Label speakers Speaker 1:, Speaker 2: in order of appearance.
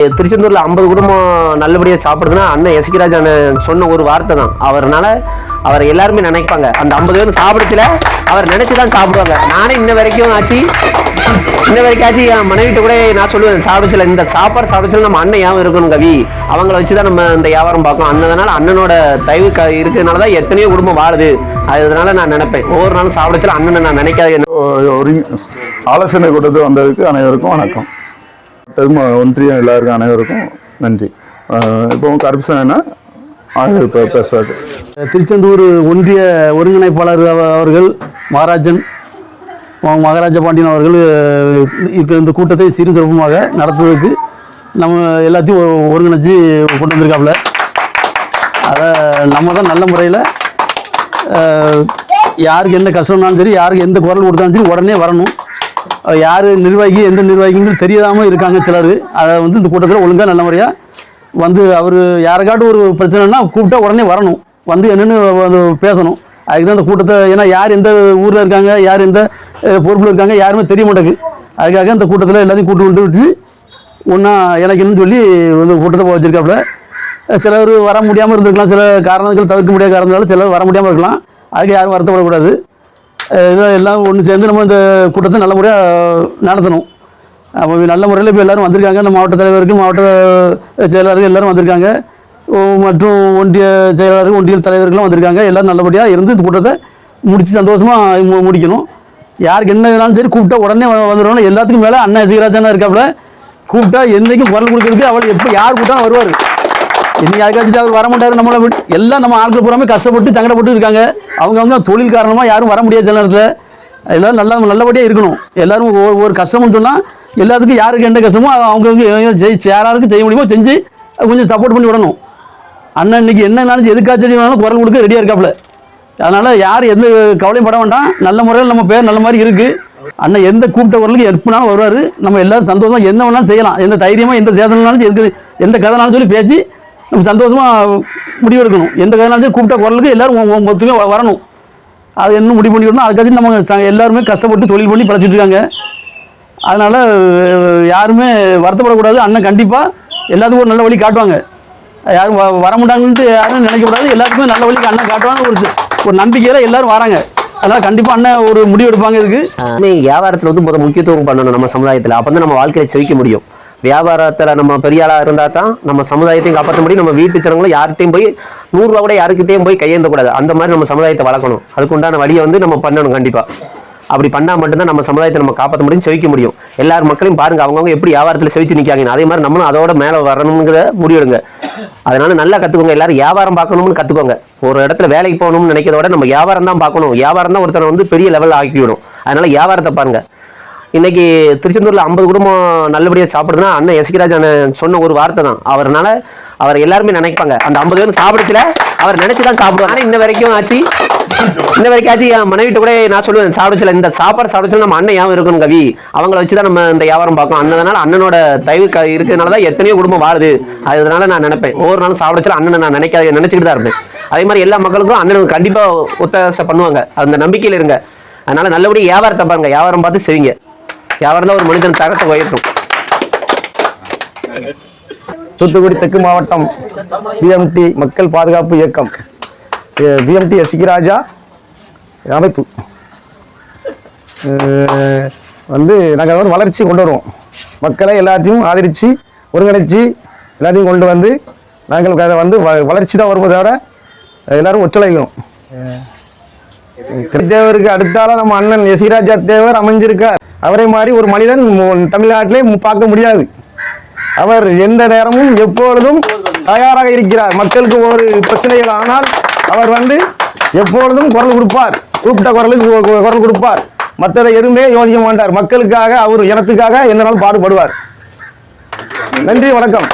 Speaker 1: திருச்செந்தூர்ல ஐம்பது குடும்பம் நல்லபடியா சாப்பிடுதுன்னா அண்ணன் எசகிராஜ் அண்ணன் சொன்ன ஒரு வார்த்தை தான். அவர்னால அவர் எல்லாருமே நினைப்பாங்க. அந்த ஐம்பது பேரும் சாப்பிடுச்சுல அவர் நினைச்சுதான் சாப்பிடுவாங்க. நானே இன்ன வரைக்கும் ஆச்சு. இன்ன வரைக்கும் ஆச்சு. என் மனைவிட்ட கூட நான் சொல்லுவேன் சாப்பிடுச்சுல இந்த சாப்பாடு சாப்பிடுச்சுல நம்ம அண்ணன் ஏன் இருக்கணும் கவி. அவங்கள வச்சு தான் நம்ம இந்த வியாபாரம் பார்க்கணும். அண்ணனால அண்ணனோட தயவு க இருக்கிறதுனால தான் எத்தனையோ குடும்பம் வாழுது. அதனால நான் நினைப்பேன். ஒவ்வொரு நாளும் சாப்பிடுச்சுல அண்ணனை நான் நினைக்காத.
Speaker 2: ஒரு ஆலோசனை கொடுத்து வந்ததுக்கு அனைவருக்கும் வணக்கம். மற்றதும் ஒன்றியம் எல்லாருக்கும் அனைவருக்கும் நன்றி. இப்போ கரப்ஷன் என்ன? ஆகிய இப்போ பேசுறாரு
Speaker 3: திருச்செந்தூர் ஒன்றிய ஒருங்கிணைப்பாளர் அவர்கள் மகாராஜன் மகாராஜ பாண்டியன் அவர்கள் இப்போ இந்த கூட்டத்தை சிறு சிறப்புமாக நடத்துவதற்கு நம்ம எல்லாத்தையும் ஒ- ஒருங்கிணைச்சு கொண்டு வந்திருக்காப்புல. அதை நம்ம தான் நல்ல முறையில் யாருக்கு என்ன கஷ்டம்னாலும் சரி யாருக்கு எந்த குரல் கொடுத்தாலும் சரி உடனே வரணும். யார் நிர்வாகி எந்த நிர்வாகின்னு தெரியாமல் இருக்காங்க சிலர். அதை வந்து இந்த கூட்டத்தில் ஒழுங்காக நல்ல முறையாக வந்து அவர் யாருக்காட்டும் ஒரு பிரச்சனைனா கூப்பிட்டா உடனே வரணும். வந்து என்னென்னு பேசணும். அதுக்கு தான் இந்த கூட்டத்தை ஏன்னா யார் எந்த ஊரில் இருக்காங்க யார் எந்த பொறுப்பில் இருக்காங்க யாருமே தெரிய மாட்டேங்குது. அதுக்காக இந்த கூட்டத்தில் எல்லாத்தையும் கூட்டு கொண்டு விட்டு ஒன்றா எனக்கு சொல்லி வந்து கூட்டத்தை போக வச்சிருக்காப்புல. சிலர் வர முடியாமல் இருந்திருக்கலாம் சில காரணங்கள் தவிர்க்க முடியாத காரணங்களால் சிலர் வர முடியாமல் இருக்கலாம். அதுக்கு யாரும் வருத்தப்படக்கூடாது. இதை எல்லாம் ஒன்று சேர்ந்து நம்ம இந்த கூட்டத்தை நல்ல முறையாக நடத்தணும். அப்போ நல்ல முறையில் இப்போ எல்லாரும் வந்திருக்காங்க. இந்த மாவட்ட தலைவருக்கு மாவட்ட செயலாளர்கள் எல்லாரும் வந்திருக்காங்க. மற்றும் ஒன்றிய செயலாளர்கள் ஒன்றிய தலைவர்களும் வந்திருக்காங்க. எல்லோரும் நல்லபடியாக இருந்து இந்த கூட்டத்தை முடித்து சந்தோஷமாக முடிக்கணும். யாருக்கு என்ன வேணாலும் சரி கூப்பிட்டா உடனே வந்துடுவோம் வந்துடணும் எல்லாத்துக்கும் மேலே அண்ணன் எசிகராஜானா இருக்காப்புல. கூப்பிட்டா என்றைக்கும் குரல் கொடுக்கறதுக்கு அவள் எப்போ யார் கூப்பிட்டாலும் வருவார். இன்னைக்கு யாருக்காச்சும் அவர் வர மாட்டார் நம்மளை விட்டு. எல்லாம் நம்ம ஆட்கள் பூராமே கஷ்டப்பட்டு சங்கடப்பட்டு இருக்காங்க. அவங்கவுங்க தொழில் காரணமாக யாரும் வர முடியாது சில நேரத்தில். எல்லோரும் நல்லா நல்லபடியாக இருக்கணும். எல்லாரும் ஒரு ஒரு கஷ்டம்னு சொன்னால் எல்லாத்துக்கும் யாருக்கு எந்த கஷ்டமோ அவங்கவுங்க ஜெய் யாராருக்கு செய்ய முடியுமோ செஞ்சு கொஞ்சம் சப்போர்ட் பண்ணி விடணும். அண்ணன் இன்னைக்கு என்னன்னாலும் எதுக்காச்சும் வேணாலும் குரல் கொடுக்க ரெடியாக இருக்காப்புல. அதனால் யார் எந்த கவலையும் பட வேண்டாம். நல்ல முறையில் நம்ம பேர் நல்ல மாதிரி இருக்குது அண்ணன் எந்த கூப்பிட்ட குரலுக்கு எப்பனாலும் வருவார். நம்ம எல்லோரும் சந்தோஷமாக என்ன வேணாலும் செய்யலாம். எந்த தைரியமாக எந்த சேதனாலும் இருக்குது. எந்த கதைனாலும் சொல்லி பேசி நம்ம சந்தோஷமாக முடிவெடுக்கணும். எந்த கதைனாலும் கூப்பிட்ட குரலுக்கு எல்லோரும் மொத்தமே வரணும். அது என்ன முடிவு பண்ணிக்கணும் அதுக்காச்சும் நம்ம எல்லாருமே கஷ்டப்பட்டு தொழில் பண்ணி பழச்சிட்டு இருக்காங்க. அதனால் யாருமே வருத்தப்படக்கூடாது. அண்ணன் கண்டிப்பாக எல்லாத்துக்கும் ஒரு நல்ல வழி காட்டுவாங்க. யாரும் வ- வர முடியாங்கன்ட்டு யாரும் நினைக்கக்கூடாது. எல்லாத்துக்குமே நல்ல வழிக்கு அண்ணன் காட்டுவாங்க. ஒரு ஒரு நம்பிக்கையில் எல்லாரும் வராங்க. அதனால் கண்டிப்பாக அண்ணன் ஒரு முடிவு எடுப்பாங்க இதுக்கு.
Speaker 1: வியாபாரத்தில் வந்து முதல் முக்கியத்துவம் பண்ணணும் நம்ம சமுதாயத்தில். அப்போ தான் நம்ம வாழ்க்கையை செவிக்க முடியும். வியாபாரத்தில் நம்ம பெரிய இருந்தால் தான் நம்ம சமுதாயத்தையும் காப்பாற்ற முடியும். நம்ம வீட்டு சிறங்களும் யார்கிட்டையும் போய் நூறுரூவா கூட யாருக்கிட்டையும் போய் கையேந்தக்கூடாது. அந்த மாதிரி நம்ம சமுதாயத்தை வளர்க்கணும். அதுக்குண்டான வழியை வந்து நம்ம பண்ணணும் கண்டிப்பாக அப்படி பண்ணா மட்டும்தான் நம்ம சமுதாயத்தை நம்ம காப்பாற்ற முடியும் செவிக்க முடியும். எல்லார் மக்களையும் பாருங்க அவங்கவுங்க எப்படி வியாபாரத்தில் செவிச்சு நிற்காங்க அதே மாதிரி நம்மளும் அதோட மேலே வரணுங்கிறத முடிவெடுங்க. அதனால நல்லா கற்றுக்கோங்க எல்லாரும் வியாபாரம் பார்க்கணும்னு கற்றுக்கோங்க ஒரு இடத்துல வேலைக்கு போகணும்னு நினைக்கிறத விட நம்ம வியாபாரம் தான் பார்க்கணும். வியாபாரம் தான் ஒருத்தனை வந்து பெரிய லெவலில் ஆக்கி விடும் அதனால வியாபாரத்தை பாருங்க. இன்னைக்கு திருச்செந்தூர்ல ஐம்பது குடும்பம் நல்லபடியாக சாப்பிடுதுன்னா அண்ணன் எசகிராஜ் அண்ணன் சொன்ன ஒரு வார்த்தை தான். அவர்னால அவர் எல்லாருமே நினைப்பாங்க. அந்த ஐம்பது பேரும் சாப்பிடுச்சுல அவர் நினைச்சு தான் சாப்பிடுவாங்க. ஆனால் இன்ன வரைக்கும் ஆச்சு. இன்ன வரைக்கும் ஆச்சு என் மனைவிட்ட கூட நான் சொல்லுவேன் சாப்பிடுச்சுல இந்த சாப்பாடு சாப்பிடுச்சுல நம்ம அண்ணன் ஏன் இருக்கணும் கவி. அவங்கள வச்சு தான் நம்ம இந்த வியாபாரம் பார்க்கணும். அண்ணனால அண்ணனோட தயவு க- இருக்கிறதுனால தான் எத்தனையோ குடும்பம் வாழுது. அதனால நான் நினைப்பேன். ஒவ்வொரு நாளும் சாப்பிடுச்சுல அண்ணனை நான் நினைக்காத நினைச்சிட்டு தான் இருப்பேன். அதே மாதிரி எல்லா மக்களுக்கும் அண்ணனுக்கு கண்டிப்பா ஒத்தாசை பண்ணுவாங்க. அந்த நம்பிக்கையில இருங்க. அதனால நல்லபடியாக வியாபாரத்தை பாருங்க. வியாபாரம் பார்த்து செய்வீங்க. வியாபாரம் தான் ஒரு மனிதன் தரத்தை உயர்த்தும்.
Speaker 4: தூத்துக்குடி தெற்கு மாவட்டம் பிஎம்டி மக்கள் பாதுகாப்பு இயக்கம். பிஎம்டி எஸ்கிராஜா அமைப்பு. வந்து நாங்கள் வந்து வளர்ச்சி கொண்டு வருவோம். மக்களை எல்லாத்தையும் ஆதரித்து ஒருங்கிணைச்சு எல்லாத்தையும் கொண்டு வந்து நாங்கள் அதை வந்து வ- வளர்ச்சி தான் வருவதை விட எல்லாரும் ஒத்துழைக்கணும். தேவருக்கு அடுத்தால நம்ம அண்ணன் எசிராஜா தேவர் அமைஞ்சிருக்கார். அவரை மாதிரி ஒரு மனிதன் தமிழ்நாட்டிலே பார்க்க முடியாது. அவர் எந்த நேரமும் எப்பொழுதும் தயாராக இருக்கிறார். மக்களுக்கு ஒரு பிரச்சனைகள் ஆனால் அவர் வந்து எப்பொழுதும் குரல் கொடுப்பார். கூப்பிட்ட குரலுக்கு குரல் கொடுப்பார். மற்றதை எதுவுமே யோசிக்க மாட்டார். மக்களுக்காக அவர் இனத்துக்காக எந்த நாளும் பாடுபடுவார். நன்றி வணக்கம்.